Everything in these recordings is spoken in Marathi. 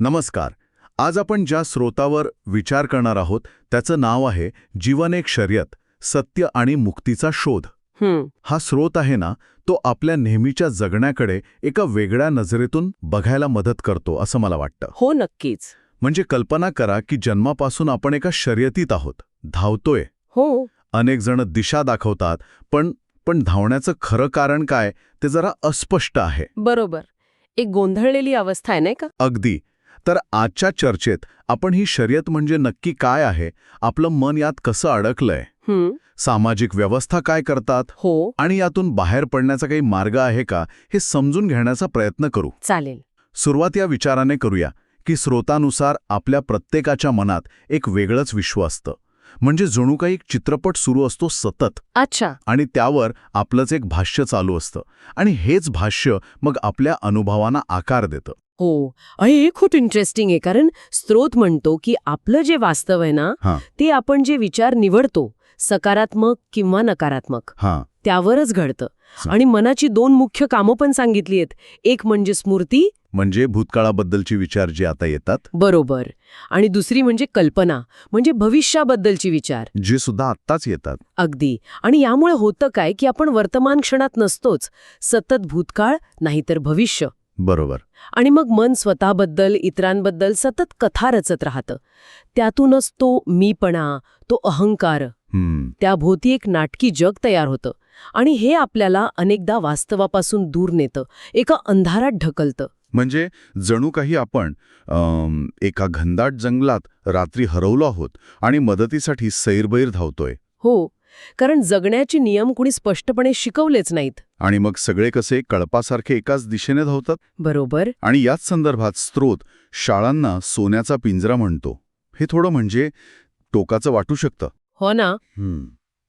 नमस्कार. आज आपण ज्या स्रोतावर विचार करणार आहोत त्याचं नाव आहे जीवन एक शर्यत सत्य आणि मुक्तीचा शोध. हं, हा स्रोत आहे ना तो आपल्या नेहमीच्या जगण्याकडे एका वेगळ्या नजरेतून बघायला मदत करतो असं मला वाटतं. हो नक्कीच. म्हणजे कल्पना करा की जन्मापासून आपण एका शर्यतीत आहोत. धावतोय. हो. अनेक जण दिशा दाखवतात पण पण धावण्याचं खरं कारण काय ते जरा अस्पष्ट आहे. बरोबर. एक गोंधळलेली अवस्था आहे नाही का? अगदी. तर आजच्या चर्चेत आपण ही शर्यत म्हणजे नक्की काय आहे आपलं मन यात कसं अडकलंय? सामाजिक व्यवस्था काय करतात? हो. आणि यातून बाहेर पडण्याचा काही मार्ग आहे का हे समजून घेण्याचा प्रयत्न करू. चालेल. सुरुवात या विचाराने करूया की स्रोतानुसार आपल्या प्रत्येकाच्या मनात एक वेगळंच विश्व असतं. म्हणजे जणू काही एक चित्रपट सुरू असतो सतत. अच्छा. आणि त्यावर आपलंच एक भाष्य चालू असतं. आणि हेच भाष्य मग आपल्या अनुभवांना आकार देतं. हो. हे खूप इंटरेस्टिंग आहे कारण स्त्रोत म्हणतो की आपलं जे वास्तव आहे ना ते आपण जे विचार निवडतो सकारात्मक किंवा नकारात्मक. हां. त्यावरच घडतं. आणि मनाची दोन मुख्य कामं पण सांगितली आहेत. एक म्हणजे स्मृती. म्हणजे भूतकाळाबद्दलचे विचार जे आता येतात? बरोबर. आणि दुसरी म्हणजे कल्पना म्हणजे भविष्याबद्दलची विचार. जे सुद्धा आत्ताच येतात. अगदी. आणि यामुळे होतं काय की आपण वर्तमान क्षणात नसतोच. सतत भूतकाळ नाहीतर भविष्य. बरोबर. आणि मग मन स्वतःबद्दल इतरांबद्दल सतत कथा रचत राहतं. त्यातूनच तो मीपणा तो अहंकार त्याभोवती एक नाटकी जग तयार होतं. आणि हे आपल्याला अनेकदा वास्तवापासून दूर नेतं. एका अंधारात ढकलतं. म्हणजे जणू काही आपण एका घनदाट जंगलात रात्री हरवलो आहोत आणि मदतीसाठी सैरबैर धावतोय. हो. कारण जगण्याचे नियम कुणी स्पष्टपणे शिकवलेच नाहीत. आणि मग सगळे कसे कळपासारखे एकाच दिशेने धावतात? बरोबर. आणि याच संदर्भात स्त्रोत शाळांना सोन्याचा पिंजरा म्हणतो. हे थोडं म्हणजे टोकाचं वाटू शकतं. हो ना.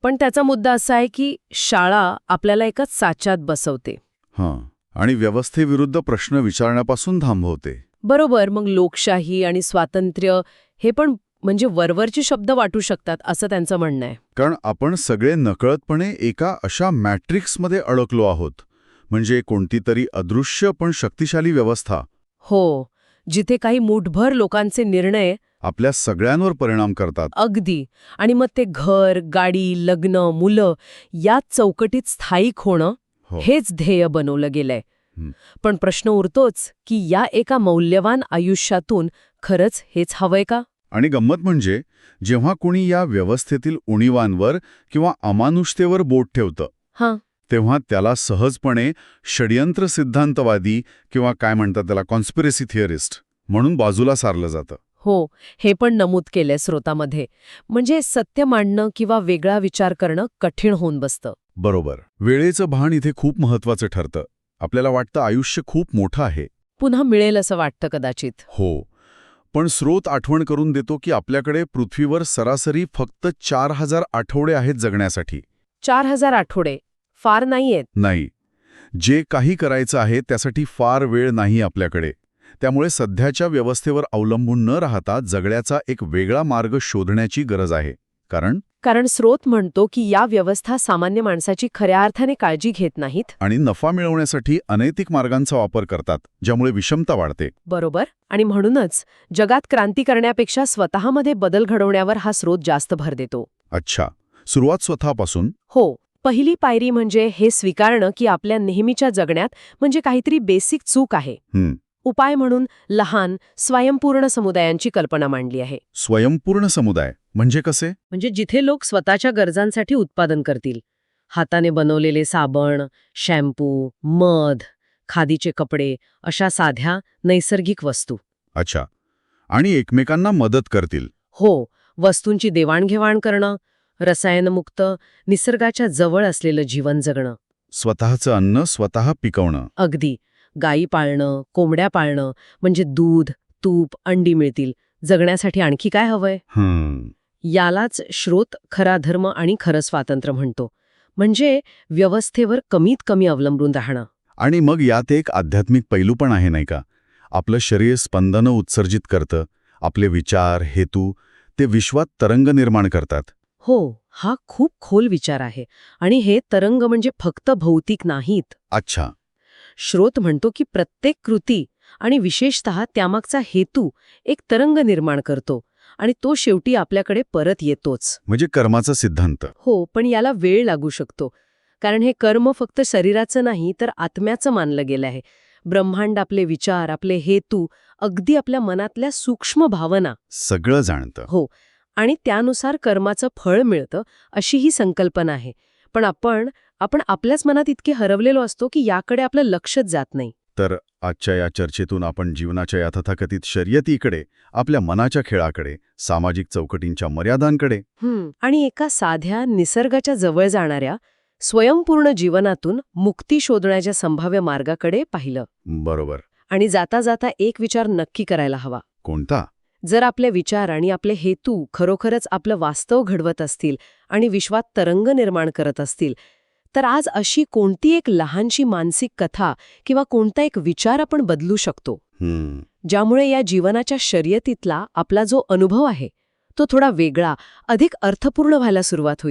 पण त्याचा मुद्दा असा आहे की शाळा आपल्याला एकाच साच्यात बसवते. हां. आणि व्यवस्थेविरुद्ध प्रश्न विचारण्यापासून थांबवते बरोबर. मग लोकशाही आणि स्वातंत्र्य हे पण म्हणजे वरवरचे शब्द वाटू शकतात असं त्यांचं म्हणणं आहे. कारण आपण सगळे नकळतपणे एका अशा मॅट्रिक्समध्ये अडकलो आहोत. म्हणजे कोणती तरी अदृश्य पण शक्तिशाली व्यवस्था. हो जिथे काही मूठभर लोकांचे निर्णय आपल्या सगळ्यांवर परिणाम करतात. अगदी. आणि मग ते घर गाडी लग्न मुलं याच चौकटीत स्थायिक होणं हो. हेच ध्येय बनवलं गेलंय. हं. पण प्रश्न उरतोच की या एका मौल्यवान आयुष्यातून खरंच हेच हवंय का? आणि गंमत म्हणजे जेव्हा कुणी या व्यवस्थेतील उणीवांवर किंवा अमानुषतेवर बोट ठेवतं हां. तेव्हा त्याला सहजपणे षड्यंत्र सिद्धांतवादी किंवा काय म्हणतात त्याला कॉन्स्पिरसी थिअरिस्ट म्हणून बाजूला सारलं जातं. हो हे पण नमूद केलंय स्रोतामध्ये. म्हणजे सत्य मांडणं किंवा वेगळा विचार करणं कठीण होऊन बसतं. बरोबर. वेळेचं भान इथे खूप महत्वाचं ठरतं. आपल्याला वाटतं आयुष्य खूप मोठं आहे. पुन्हा मिळेल असं वाटतं कदाचित. हो. पण स्रोत आठवण करून देतो की आपल्याकडे पृथ्वीवर सरासरी फक्त चार हजार आठवडे आहेत जगण्यासाठी. चार हजार आठवडे. फार नाहीयेत. नाही. जे काही करायचं आहे त्यासाठी फार वेळ नाही आपल्याकडे. त्यामुळे सध्याच्या व्यवस्थेवर अवलंबून न राहता जगण्याचा एक वेगळा मार्ग शोधण्याची गरज आहे. कारण? कारण स्रोत म्हणतो की या व्यवस्था सामान्य माणसाची खऱ्या अर्थाने काळजी घेत नाहीत. आणि नफा मिळवण्यासाठी अनैतिक मार्गांचा वापर करतात ज्यामुळे विषमता वाढते. बरोबर. आणि म्हणूनच जगात क्रांती करण्यापेक्षा स्वतःमध्ये बदल घडवण्यावर हा स्रोत जास्त भर देतो. अच्छा. सुरुवात स्वतःपासून? हो. पहिली पायरी म्हणजे हे स्वीकारणं की आपल्या नेहमीच्या जगण्यात म्हणजे काहीतरी बेसिक चूक आहे. हं, उपाय म्हणून लहान स्वयंपूर्ण समुदायांची कल्पना मांडली आहे. स्वयंपूर्ण समुदाय? म्हणजे कसे? म्हणजे जिथे लोक स्वतःच्या गरजांसाठी उत्पादन करतील. हाताने बनवलेले साबण शॅम्पू मध खादीचे कपडे अशा साध्या नैसर्गिक वस्तू. अच्छा. आणि एकमेकांना मदत करतील. हो वस्तूंची देवाणघेवाण करणं रसायनमुक्त निसर्गाच्या जवळ असलेलं जीवन जगणं. स्वतःचं अन्न स्वतः पिकवणं. अगदी. गायी पाळणं कोंबड्या पाळणं म्हणजे दूध तूप अंडी मिळतील. जगण्यासाठी आणखी काय हवंय? यालाच श्रोत खरा धर्म आणि खरं स्वातंत्र्य म्हणतो. म्हणजे व्यवस्थेवर कमीत कमी अवलंबून राहणं. आणि मग यात एक आध्यात्मिक पैलू पण आहे नाही का? आपलं शरीर स्पंदनं उत्सर्जित करतं. आपले विचार हेतू ते विश्वात तरंग निर्माण करतात. हो हा खूप खोल विचार आहे. आणि हे तरंग म्हणजे फक्त भौतिक नाहीत. अच्छा. श्रोत म्हणतो की प्रत्येक कृती आणि विशेषत त्यामागचा हेतू एक तरंग निर्माण करतो आणि तो शेवटी आपल्याकडे परत येतोच. म्हणजे कर्माचा सिद्धांत. हो पण याला वेळ लागू शकतो. कारण हे कर्म फक्त शरीराचं नाही तर आत्म्याचं मानलं गेलं आहे. ब्रह्मांड आपले विचार आपले हेतू अगदी आपल्या मनातल्या सूक्ष्म भावना. सगळं जाणतं. हो आणि त्यानुसार कर्माचं फळ मिळतं अशी ही संकल्पना आहे. पण आपण आपण आपल्याच मनात इतके हरवलेलो असतो की याकडे आपलं लक्षच जात नाही. तर आजच्या या चर्चेतून आपण जीवनाच्या या तथाकथित शर्यतीकडे आपल्या मनाच्या खेळाकडे सामाजिक चौकटींच्या मर्यादांकडे. आणि एका साध्या निसर्गाच्या जवळ जाणाऱ्या स्वयंपूर्ण जीवनातून मुक्ती शोधण्याच्या संभाव्य मार्गाकडे पाहिलं. बरोबर. आणि जाता जाता एक विचार नक्की करायला हवा. कोणता? जर आपले विचार आणि आपले हेतू खरोखरच आपलं वास्तव घडवत असतील आणि विश्वात तरंग निर्माण करत असतील तर आज अशी कोणती एक लहानशी मानसिक कथा किंवा कोणता एक विचार आपण बदलू शकतो? ज्यामुळे या जीवनाच्या शर्यतीतला आपला जो अनुभव आहे तो थोडा वेगळा अधिक अर्थपूर्ण व्हायला सुरुवात होईल.